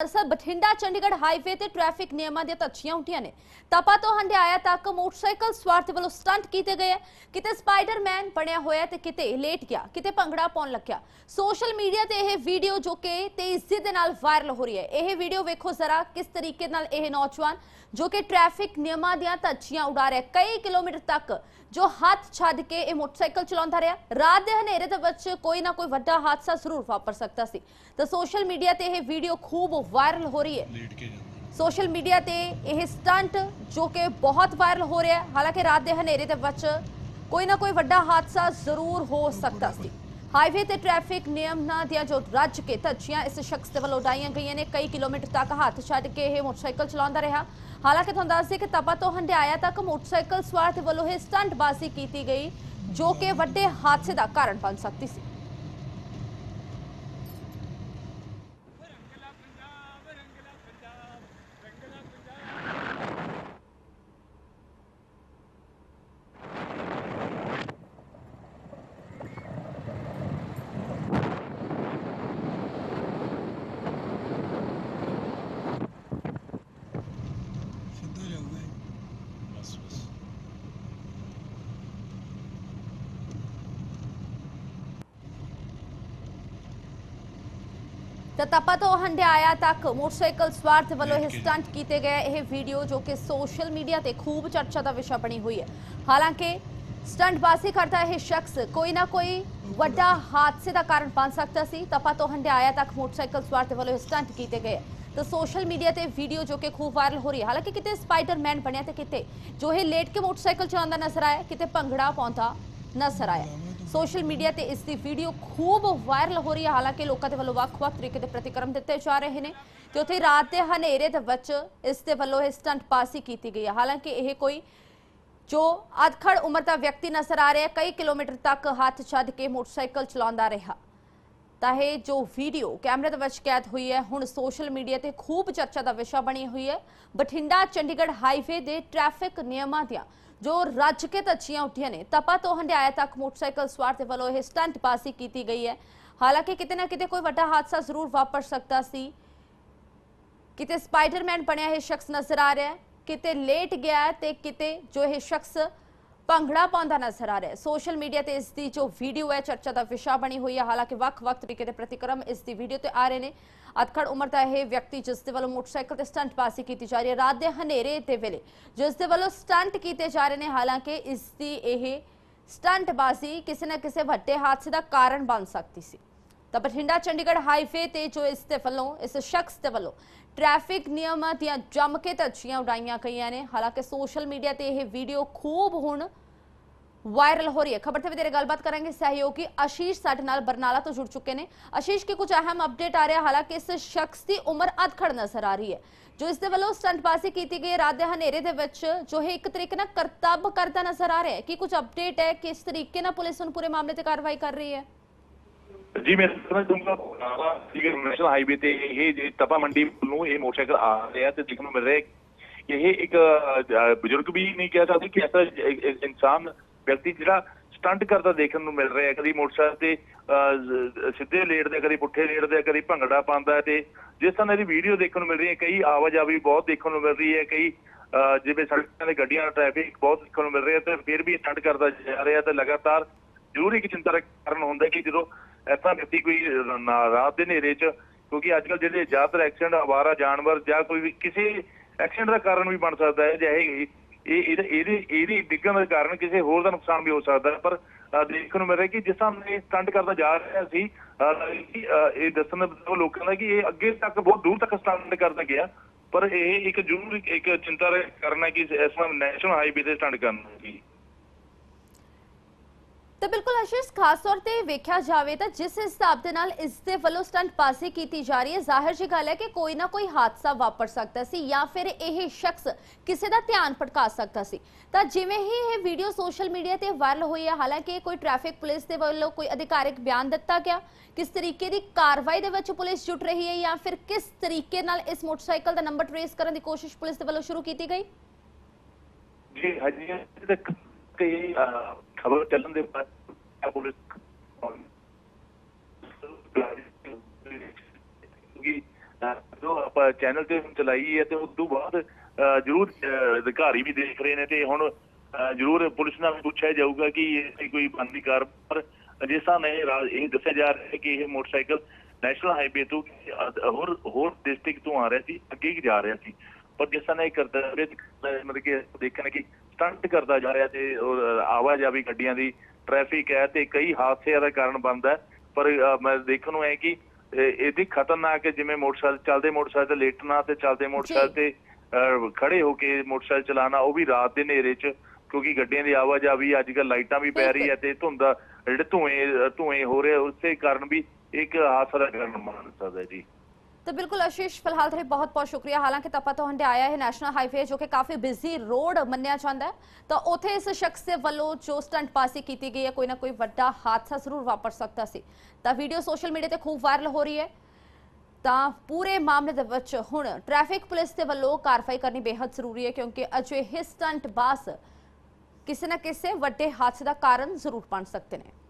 ਦਰਅਸਲ ਬਠਿੰਡਾ, ਚੰਡੀਗੜ੍ਹ ਹਾਈਵੇ ਤੇ ਟ੍ਰੈਫਿਕ ਨਿਯਮਾਂ ਦੀਆਂ ਧੱਜੀਆਂ ਉੱਠੀਆਂ ਨੇ। ਤਪਾ ਤੋਂ ਹੰਡਿਆਇਆ ਤੱਕ ਮੋਟਰਸਾਈਕਲ ਸਵਾਰ ਦੇ ਵੱਲੋਂ ਸਟੰਟ ਕੀਤੇ ਗਏ ਕਿਤੇ ਸਪਾਈਡਰਮੈਨ ਬਣਿਆ ਹੋਇਆ ਤੇ ਕਿਤੇ ਲੇਟ ਗਿਆ, ਕਿਤੇ ਭੰਗੜਾ ਪਾਉਣ ਲੱਗਿਆ। ਸੋਸ਼ਲ ਮੀਡੀਆ ਤੇ ਇਹ ਵੀਡੀਓ ਜੋ ਕਿ ਤੇਜ਼ੀ ਦੇ ਨਾਲ ਵਾਇਰਲ ਹੋ ਰਹੀ ਹੈ। ਇਹ ਵੀਡੀਓ ਵੇਖੋ ਜ਼ਰਾ ਕਿਸ ਤਰੀਕੇ ਨਾਲ ਇਹ ਨੌਜਵਾਨ ਜੋ ਕਿ ਟ੍ਰੈਫਿਕ ਨਿਯਮਾਂ ਦੀਆਂ ਧੱਜੀਆਂ ਉਡਾ ਰਿਹਾ ਕਈ ਕਿਲੋਮੀਟਰ ਤੱਕ ਜੋ ਹੱਥ ਛੱਡ ਕੇ ਇਹ ਮੋਟਰਸਾਈਕਲ ਚਲਾਉਂਦਾ ਰਿਹਾ ਰਾਤ ਦੇ ਹਨੇਰੇ ਦੇ ਵਿੱਚ ਕੋਈ ਨਾ ਕੋਈ ਵੱਡਾ ਹਾਦਸਾ ਜ਼ਰੂਰ ਵਾਪਰ ਸਕਦਾ ਸੀ। ਤਾਂ ਸੋਸ਼ਲ ਮੀਡੀਆ ਤੇ ਇਹ ਵੀਡੀਓ ਖੂਬ ਵਾਇਰਲ ਹੋ ਰਹੀ ਹੈ। ਸੋਸ਼ਲ ਮੀਡੀਆ ਤੇ ਇਹ ਸਟੰਟ ਜੋ ਕਿ ਬਹੁਤ ਵਾਇਰਲ ਹੋ ਰਿਹਾ ਹਾਲਾਂਕਿ ਰਾਤ ਦੇ ਹਨੇਰੇ ਦੇ ਵਿੱਚ ਕੋਈ ਨਾ ਕੋਈ ਵੱਡਾ ਹਾਦਸਾ ਜ਼ਰੂਰ ਹੋ ਸਕਦਾ ਸੀ। ਹਾਈਵੇ ਤੇ ਟ੍ਰੈਫਿਕ ਨਿਯਮਾਂ ਦੀਆਂ ਜੋ ਰੱਜ ਕੇ ਧੱਜੀਆਂ, ਇਸ ਸ਼ਖਸ ਦੇ ਵੱਲੋਂ ਉਡਾਈਆਂ ਗਈਆਂ ਨੇ, ਕਈ ਕਿਲੋਮੀਟਰ ਤੱਕ ਹੱਥ ਛੱਡ ਕੇ ਇਹ ਮੋਟਰਸਾਈਕਲ ਚਲਾਉਂਦਾ ਰਿਹਾ। ਹਾਲਾਂਕਿ ਤੁਹਾਨੂੰ ਦੱਸ ਦਈਏ ਕਿ ਤਪਾ ਤੋਂ ਹੰਡਿਆਇਆ ਤੱਕ ਮੋਟਰਸਾਈਕਲ ਸਵਾਰ ਦੇ ਵੱਲੋਂ ਇਹ ਸਟੰਟਬਾਜ਼ੀ ਕੀਤੀ ਗਈ, ਜੋ ਕਿ ਵੱਡੇ ਹਾਦਸੇ ਦਾ ਕਾਰਨ ਬਣ ਸਕਦੀ ਸੀ ਸਿੱਧਾ ਜਾਊਗਾ ਇਹ। ਬਸ ਬਸ ਤਾਂ ਤਪਾ ਤੋਂ ਹੰਡਿਆਇਆ ਤੱਕ ਮੋਟਰਸਾਈਕਲ ਸਵਾਰ ਦੇ ਵੱਲੋਂ ਇਹ ਸਟੰਟ ਕੀਤੇ ਗਏ। ਇਹ ਵੀਡੀਓ ਜੋ ਕਿ ਸੋਸ਼ਲ ਮੀਡੀਆ ਤੇ ਖੂਬ ਚਰਚਾ ਦਾ ਵਿਸ਼ਾ ਬਣੀ ਹੋਈ ਹੈ। ਹਾਲਾਂਕਿ ਸਟੰਟਬਾਜ਼ੀ ਕਰਦਾ ਇਹ ਸ਼ਖਸ ਕੋਈ ਨਾ ਕੋਈ ਵੱਡਾ ਹਾਦਸੇ ਦਾ ਕਾਰਨ ਬਣ ਸਕਦਾ ਸੀ। ਤਪਾ ਤੋਂ ਹੰਡਿਆਇਆ ਤੱਕ ਮੋਟਰਸਾਈਕਲ ਸਵਾਰ ਦੇ ਵੱਲੋਂ ਇਹ ਸਟੰਟ ਕੀਤੇ ਗਏ। ਤਾਂ ਸੋਸ਼ਲ ਮੀਡੀਆ ਤੇ ਵੀਡੀਓ ਜੋ ਕਿ ਖੂਬ ਵਾਇਰਲ ਹੋ ਰਹੀ ਹੈ। ਹਾਲਾਂਕਿ ਕਿਤੇ ਸਪਾਈਡਰਮੈਨ ਬਣਿਆ ਤੇ ਕਿਤੇ ਜੋ ਇਹ ਲੇਟ ਕੇ ਮੋਟਰਸਾਈਕਲ ਚਲਾਉਂਦਾ ਨਜ਼ਰ ਆਇਆ ਕਿਤੇ ਭੰਗੜਾ ਪਾਉਂਦਾ ਨਜ਼ਰ ਆਇਆ। ਸੋਸ਼ਲ ਮੀਡੀਆ ਤੇ ਇਸ ਦੀ ਵੀਡੀਓ ਖੂਬ ਵਾਇਰਲ ਹੋ ਰਹੀ ਹੈ। ਹਾਲਾਂਕਿ ਲੋਕਾਂ ਦੇ ਵੱਲੋਂ ਵੱਖ-ਵੱਖ ਤਰੀਕੇ ਦੇ ਪ੍ਰਤੀਕਰਮ ਦਿੱਤੇ ਜਾ ਰਹੇ ਨੇ ਤੇ ਉੱਥੇ ਰਾਤ ਦੇ ਹਨੇਰੇ ਦੇ ਵਿੱਚ ਇਸ ਦੇ ਵੱਲੋਂ ਇਹ ਸਟੰਟ ਪਾਸੀ ਕੀਤੀ ਗਈ ਹੈ। ਹਾਲਾਂਕਿ ਇਹ ਕੋਈ ਜੋ ਅਧਖੜ ਉਮਰ ਦਾ ਵਿਅਕਤੀ ਨਜ਼ਰ ਆ ਰਿਹਾ ਕਈ ਕਿਲੋਮੀਟਰ ਤੱਕ ਹੱਥ ਛੱਡ ਕੇ ਮੋਟਰਸਾਈਕਲ ਚਲਾਉਂਦਾ ਰਿਹਾ। ਤਾਂ ਇਹ ਜੋ ਵੀਡੀਓ ਕੈਮਰੇ ਦੇ ਵਿੱਚ ਕੈਦ ਹੋਈ ਹੈ, ਹੁਣ ਸੋਸ਼ਲ ਮੀਡੀਆ ਤੇ ਖੂਬ ਚਰਚਾ ਦਾ ਵਿਸ਼ਾ ਬਣੀ ਹੋਈ ਹੈ। ਬਠਿੰਡਾ, ਚੰਡੀਗੜ੍ਹ ਹਾਈਵੇ ਦੇ ਟ੍ਰੈਫਿਕ ਨਿਯਮਾਂ ਦੀਆਂ ਜੋ ਰੱਜ ਕੇ ਧੱਜੀਆਂ ਉੱਠੀਆਂ ਨੇ, ਤਪਾ ਤੋਂ ਹੰਡਿਆਇਆ ਤੱਕ ਮੋਟਰਸਾਈਕਲ ਸਵਾਰ ਦੇ ਵੱਲੋਂ ਇਹ ਸਟੰਟ ਪਾਸੀ ਕੀਤੀ ਗਈ ਹੈ। ਹਾਲਾਂਕਿ ਕਿਤੇ ਨਾ ਕਿਤੇ ਕੋਈ ਵੱਡਾ ਹਾਦਸਾ ਜ਼ਰੂਰ ਵਾਪਰ ਸਕਦਾ ਸੀ। ਕਿਤੇ ਸਪਾਈਡਰਮੈਨ ਬਣਿਆ ਇਹ ਸ਼ਖਸ ਨਜ਼ਰ ਆ ਰਿਹਾ ਹੈ, ਕਿਤੇ ਲੇਟ ਗਿਆ ਹੈ ਤੇ ਕਿਤੇ ਜੋ ਇਹ ਸ਼ਖਸ ਭੰਗੜਾ ਪਾਉਂਦਾ ਨਜ਼ਰ ਆ ਰਿਹਾ ਹੈ ਸੋਸ਼ਲ ਮੀਡੀਆ ਤੇ ਇਸ ਦੀ ਜੋ ਵੀਡੀਓ ਹੈ ਚਰਚਾ ਦਾ ਵਿਸ਼ਾ ਬਣੀ ਹੋਈ ਹੈ ਹਾਲਾਂਕਿ ਵੱਖ-ਵੱਖ ਤਰੀਕੇ ਦੇ ਪ੍ਰਤੀਕਰਮ ਇਸ ਦੀ ਵੀਡੀਓ ਤੇ ਆ ਰਹੇ ਨੇ ਅਧਖੜ ਉਮਰ ਦਾ ਇਹ ਵਿਅਕਤੀ ਜਿਸ ਦੇ ਵੱਲੋਂ ਮੋਟਰਸਾਈਕਲ ਤੇ ਸਟੰਟ ਪਾਸੀ ਕੀਤੀ ਜਾ ਰਹੀ ਹੈ ਰਾਤ ਦੇ ਹਨੇਰੇ ਦੇ ਵੇਲੇ ਜਿਸ ਦੇ ਵੱਲੋਂ ਸਟੰਟ ਕੀਤੇ ਜਾ ਰਹੇ ਨੇ ਹਾਲਾਂਕਿ ਇਸ ਦੀ ਇਹ ਸਟੰਟਬਾਜ਼ੀ ਕਿਸੇ ਨਾ ਕਿਸੇ ਵੱਡੇ ਹਾਦਸੇ ਦਾ ਕਾਰਨ ਬਣ ਸਕਦੀ ਸੀ ਤਾਂ ਬਠਿੰਡਾ, ਚੰਡੀਗੜ੍ਹ ਹਾਈਵੇ ਤੇ ਜੋ ਇਸ ਦੇ ਵੱਲੋਂ, ਇਸ ਸ਼ਖਸ ਦੇ ਵੱਲੋਂ ਟ੍ਰੈਫਿਕ ਨਿਯਮਾਂ ਦੀਆਂ ਜੰਮ ਕੇ ਧੱਜੀਆਂ ਉਡਾਈਆਂ ਗਈਆਂ ਨੇ। ਹਾਲਾਂਕਿ ਸੋਸ਼ਲ ਮੀਡੀਆ ਤੇ ਇਹ ਵੀਡੀਓ ਖੂਬ ਹੁਣ ਵਾਇਰਲ ਹੋ ਰਹੀ ਹੈ। ਖਬਰ ਤੇ ਵਧੇਰੇ ਗੱਲਬਾਤ ਕਰਾਂਗੇ। ਸਹਿਯੋਗੀ ਆਸ਼ੀਸ਼ ਸਾਡੇ ਨਾਲ ਬਰਨਾਲਾ ਤੋਂ ਜੁੜ ਚੁੱਕੇ ਨੇ। ਆਸ਼ੀਸ਼ ਕੀ ਕੁਝ ਅਹਿਮ ਅਪਡੇਟ ਆ ਰਿਹਾ? ਹਾਲਾਂਕਿ ਇਸ ਸ਼ਖਸ ਦੀ ਉਮਰ ਅਧਖੜ ਨਜ਼ਰ ਆ ਰਹੀ ਹੈ। ਜੋ ਇਸ ਦੇ ਵੱਲੋਂ ਸਟੰਟਬਾਜ਼ੀ ਕੀਤੀ ਗਈ ਹੈ, ਰਾਤ ਦੇ ਹਨੇਰੇ ਦੇ ਵਿੱਚ ਜੋ ਇਹ ਇੱਕ ਤਰੀਕੇ ਨਾਲ ਕਰਤੱਵ ਕਰਦਾ ਨਜ਼ਰ ਆ ਰਿਹਾ ਹੈ। ਕੀ ਕੁਝ ਅਪਡੇਟ ਹੈ? ਕਿਸ ਤਰੀਕੇ ਨਾਲ ਪੁਲਿਸ ਹੁਣ ਪੂਰੇ ਮਾਮਲੇ ਤੇ ਕਾਰਵਾਈ ਕਰ ਰਹੀ ਹੈ? ਜੀ ਮੈਂ ਸਮਝ ਦੂੰਗਾ ਸੀਗਾ ਨੈਸ਼ਨਲ ਹਾਈਵੇ ਤੇ ਇਹ ਜੇ ਤਪਾ ਮੰਡੀ ਨੂੰ ਇਹ ਮੋਟਰਸਾਈਕਲ ਆ ਰਿਹਾ ਤੇ ਦੇਖਣ ਨੂੰ ਮਿਲ ਰਿਹਾ ਇਹ ਇੱਕ ਬਜ਼ੁਰਗ ਵੀ ਨਹੀਂ ਕਹਿ ਸਕਦੇ ਕਿ ਐਸਾ ਇਨਸਾਨ ਵਿਅਕਤੀ ਜਿਹੜਾ ਸਟੰਟ ਕਰਦਾ ਦੇਖਣ ਨੂੰ ਮਿਲ ਰਿਹਾ ਕਦੀ ਮੋਟਰਸਾਈਕਲ ਤੇ ਸਿੱਧੇ ਲੇਟਦੇ ਕਦੀ ਪੁੱਠੇ ਲੇਟਦੇ ਕਦੀ ਭੰਗੜਾ ਪਾਉਂਦਾ ਤੇ ਜਿਸ ਤਰ੍ਹਾਂ ਦੀ ਵੀਡੀਓ ਦੇਖਣ ਨੂੰ ਮਿਲ ਰਹੀ ਹੈ ਕਈ ਆਵਾਜਾਈ ਬਹੁਤ ਦੇਖਣ ਨੂੰ ਮਿਲ ਰਹੀ ਹੈ ਕਈ ਅਹ, ਜਿਵੇਂ ਸੜਕਾਂ ਤੇ ਗੱਡੀਆਂ ਦਾ ਟ੍ਰੈਫਿਕ ਬਹੁਤ ਦੇਖਣ ਨੂੰ ਮਿਲ ਰਿਹਾ ਤੇ ਫਿਰ ਵੀ ਸਟੰਟ ਕਰਦਾ ਜਾ ਰਿਹਾ ਤੇ ਲਗਾਤਾਰ ਜ਼ਰੂਰ ਇੱਕ ਚਿੰਤਾ ਦਾ ਕਾਰਨ ਹੁੰਦਾ ਕਿ ਜਦੋਂ ਐਸਾ ਵਿਅਕਤੀ ਕੋਈ ਨਾ- ਰਾਤ ਦੇ ਹਨੇਰੇ 'ਚ, ਕਿਉਂਕਿ ਅੱਜ ਕੱਲ੍ਹ ਜਿਹੜੇ ਜ਼ਿਆਦਾਤਰ ਐਕਸੀਡੈਂਟ ਆਵਾਰਾ ਜਾਨਵਰ ਜਾਂ ਕੋਈ ਵੀ ਕਿਸੇ ਐਕਸੀਡੈਂਟ ਦਾ ਕਾਰਨ ਵੀ ਬਣ ਸਕਦਾ ਹੈ ਚਾਹੇ ਇਹ ਇਹ, ਇਹਦੇ, ਇਹਦੀ ਡਿੱਗਣ ਦਾ ਕਾਰਨ ਕਿਸੇ ਹੋਰ ਦਾ ਨੁਕਸਾਨ ਵੀ ਹੋ ਸਕਦਾ ਹੈ। ਪਰ ਦੇਖਣ ਨੂੰ ਮਿਲ ਰਿਹਾ ਕਿ ਜਿਸ ਤਰ੍ਹਾਂ ਇਹ ਸਟੰਟ ਕਰਦਾ ਜਾ ਰਿਹਾ ਸੀ ਇਹ ਦੱਸਣ ਦਾ ਲੋਕਾਂ ਦਾ ਕਿ ਇਹ ਅੱਗੇ ਤੱਕ, ਬਹੁਤ ਦੂਰ ਤੱਕ ਸਟੰਟ ਕਰਦਾ ਗਿਆ। ਪਰ ਇਹ ਇੱਕ ਜ਼ਰੂਰ ਇੱਕ- ਚਿੰਤਾ ਦਾ ਕਾਰਨ ਹੈ ਕਿ ਇਸ ਤਰ੍ਹਾਂ ਨੈਸ਼ਨਲ ਹਾਈਵੇ ਤੇ ਸਟੰਟ ਕਰਨਾ ਜੀ ਤਾਂ ਬਿਲਕੁਲ ਆਸ਼ੀਸ਼ ਖਾਸ ਤੌਰ ਤੇ ਵੇਖਿਆ ਜਾਵੇ ਤਾਂ ਜਿਸ ਹਿਸਾਬ ਦੇ ਨਾਲ ਇਸ ਦੇ ਵੱਲੋਂ ਸਟੰਟ ਪਾਸੇ ਕੀਤੀ ਜਾ ਰਹੀ ਹੈ, ਜ਼ਾਹਿਰ ਜੀ ਗੱਲ ਹੈ ਕਿ ਕੋਈ ਨਾ ਕੋਈ ਹਾਦਸਾ ਵਾਪਰ ਸਕਦਾ ਸੀ ਜਾਂ ਫਿਰ ਇਹ ਸ਼ਖਸ ਕਿਸੇ ਦਾ ਧਿਆਨ ਭਟਕਾ ਸਕਦਾ ਸੀ। ਤਾਂ ਜਿਵੇਂ ਹੀ ਇਹ ਵੀਡੀਓ ਸੋਸ਼ਲ ਮੀਡੀਆ ਤੇ ਵਾਇਰਲ ਹੋਈ ਹੈ, ਹਾਲਾਂਕਿ ਕੋਈ ਟ੍ਰੈਫਿਕ ਪੁਲਿਸ ਦੇ ਵੱਲੋਂ ਕੋਈ ਅਧਿਕਾਰਿਕ ਬਿਆਨ ਦਿੱਤਾ ਗਿਆ। ਕਿਸ ਤਰੀਕੇ ਦੀ ਕਾਰਵਾਈ ਦੇ ਵਿੱਚ ਪੁਲਿਸ ਜੁਟ ਰਹੀ ਹੈ ਜਾਂ ਫਿਰ ਕਿਸ ਤਰੀਕੇ ਨਾਲ ਇਸ ਮੋਟਰਸਾਈਕਲ ਦਾ ਨੰਬਰ ਟ੍ਰੇਸ ਕਰਨ ਦੀ ਕੋਸ਼ਿਸ਼ ਪੁਲਿਸ ਦੇ ਵੱਲੋਂ ਸ਼ੁਰੂ ਕੀਤੀ ਗਈ? ਜੀ, ਹਜੇ ਤੱਕ ਤੇ ਖਬਰ ਚੱਲਣ ਦੇ ਬਾਅਦ ਪੁਲਿਸ ਕਿਉਂਕਿ ਜੋ ਆਪਾਂ ਚੈਨਲ ਤੇ ਚਲਾਈ ਹੈ ਤੇ ਉਸ ਤੋਂ ਬਾਅਦ ਜ਼ਰੂਰ ਅਧਿਕਾਰੀ ਵੀ ਦੇਖ ਰਹੇ ਨੇ ਤੇ ਹੁਣ ਜ਼ਰੂਰ ਪੁਲਿਸ ਨਾਲ ਪੁੱਛਿਆ ਜਾਊਗਾ ਕਿ ਇਹ ਕੋਈ ਬੰਦੀ ਕਾਰ ਪਰ ਜਿਸ ਤਰ੍ਹਾਂ ਇਹ ਰਾ- ਇਹ ਦੱਸਿਆ ਜਾ ਰਿਹਾ ਹੈ ਕਿ ਇਹ ਮੋਟਰਸਾਈਕਲ ਨੈਸ਼ਨਲ ਹਾਈਵੇ ਤੋਂ ਹੋਰ ਹੋਰ ਡਿਸਟ੍ਰਿਕਟ ਤੋਂ ਆ ਰਿਹਾ ਸੀ, ਅੱਗੇ ਜਾ ਰਿਹਾ ਸੀ। ਪਰ ਜਿਸ ਤਰ੍ਹਾਂ ਇਹ ਕਰਦਾ ਮਤਲਬ ਕਿ ਦੇਖਣਾ ਕਿ ਸਟੰਟ ਕਰਦਾ ਜਾ ਰਿਹਾ ਤੇ ਆਵਾਜਾਈ ਗੱਡੀਆਂ ਦੀ ਟ੍ਰੈਫਿਕ ਹੈ ਤੇ ਕਈ ਹਾਦਸਿਆਂ ਦਾ ਕਾਰਨ ਬਣਦਾ ਪਰ ਮੈਂ ਦੇਖਣ ਨੂੰ ਹੈ ਕਿ ਇਹਦੀ ਖਤਰਨਾਕ ਜਿਵੇਂ ਮੋਟਰਸਾਈਕਲ ਚੱਲਦੇ ਮੋਟਰਸਾਈਕਲ ਤੇ ਲੇਟਣਾ ਤੇ ਚੱਲਦੇ ਮੋਟਰਸਾਈਕਲ ਤੇ ਅਹ, ਖੜੇ ਹੋ ਕੇ ਮੋਟਰਸਾਈਕਲ ਚਲਾਉਣਾ ਉਹ ਵੀ ਰਾਤ ਦੇ ਹਨੇਰੇ 'ਚ ਕਿਉਂਕਿ ਗੱਡੀਆਂ ਦੀ ਆਵਾਜਾਈ ਅੱਜ ਕੱਲ ਲਾਈਟਾਂ ਵੀ ਪੈ ਰਹੀ ਹੈ ਤੇ ਧੁੰਦ ਜਿਹੜੇ ਧੂਏ ਧੂਏ ਹੋ ਰਹੇ ਉਸੇ ਕਾਰਨ ਵੀ ਇੱਕ ਹਾਦਸਾ ਦਾ ਕਾਰਨ ਬਣ ਸਕਦਾ ਜੀ। ਤਾਂ ਬਿਲਕੁਲ ਆਸ਼ੀਸ਼ ਫਿਲਹਾਲ ਤੁਹਾਡੇ ਬਹੁਤ ਬਹੁਤ ਸ਼ੁਕਰੀਆ ਹਾਲਾਂਕਿ ਤਪਾ ਤੋਂ ਹੰਡਿਆਇਆ ਹੈ ਨੈਸ਼ਨਲ ਹਾਈਵੇ ਜੋ ਕਿ ਕਾਫੀ ਬਿਜ਼ੀ ਰੋਡ ਮੰਨਿਆ ਜਾਂਦਾ ਹੈ ਤਾਂ ਉਥੇ ਇਸ ਸ਼ਖਸ ਦੇ ਵੱਲੋਂ ਜੋ ਸਟੰਟ ਪਾਸੀ ਕੀਤੀ ਗਈ ਹੈ ਕੋਈ ਨਾ ਕੋਈ ਵੱਡਾ ਹਾਦਸਾ ਜ਼ਰੂਰ ਵਾਪਰ ਸਕਦਾ ਸੀ ਤਾਂ ਵੀਡੀਓ ਸੋਸ਼ਲ ਮੀਡੀਆ ਤੇ ਖੂਬ ਵਾਇਰਲ ਹੋ ਰਹੀ ਹੈ ਤਾਂ ਪੂਰੇ ਮਾਮਲੇ ਦੇ ਵਿੱਚ ਹੁਣ ਟ੍ਰੈਫਿਕ ਪੁਲਿਸ ਦੇ ਵੱਲੋਂ ਕਾਰਵਾਈ ਕਰਨੀ ਬੇहद ਜ਼ਰੂਰੀ ਹੈ ਕਿਉਂਕਿ ਅਜਿਹੇ ਸਟੰਟ ਬਾਸ ਕਿਸੇ ਨਾ ਕਿਸੇ ਵੱਡੇ ਹਾਦਸੇ ਦਾ ਕਾਰਨ ਜ਼ਰੂਰ ਬਣ ਸਕਦੇ ਨੇ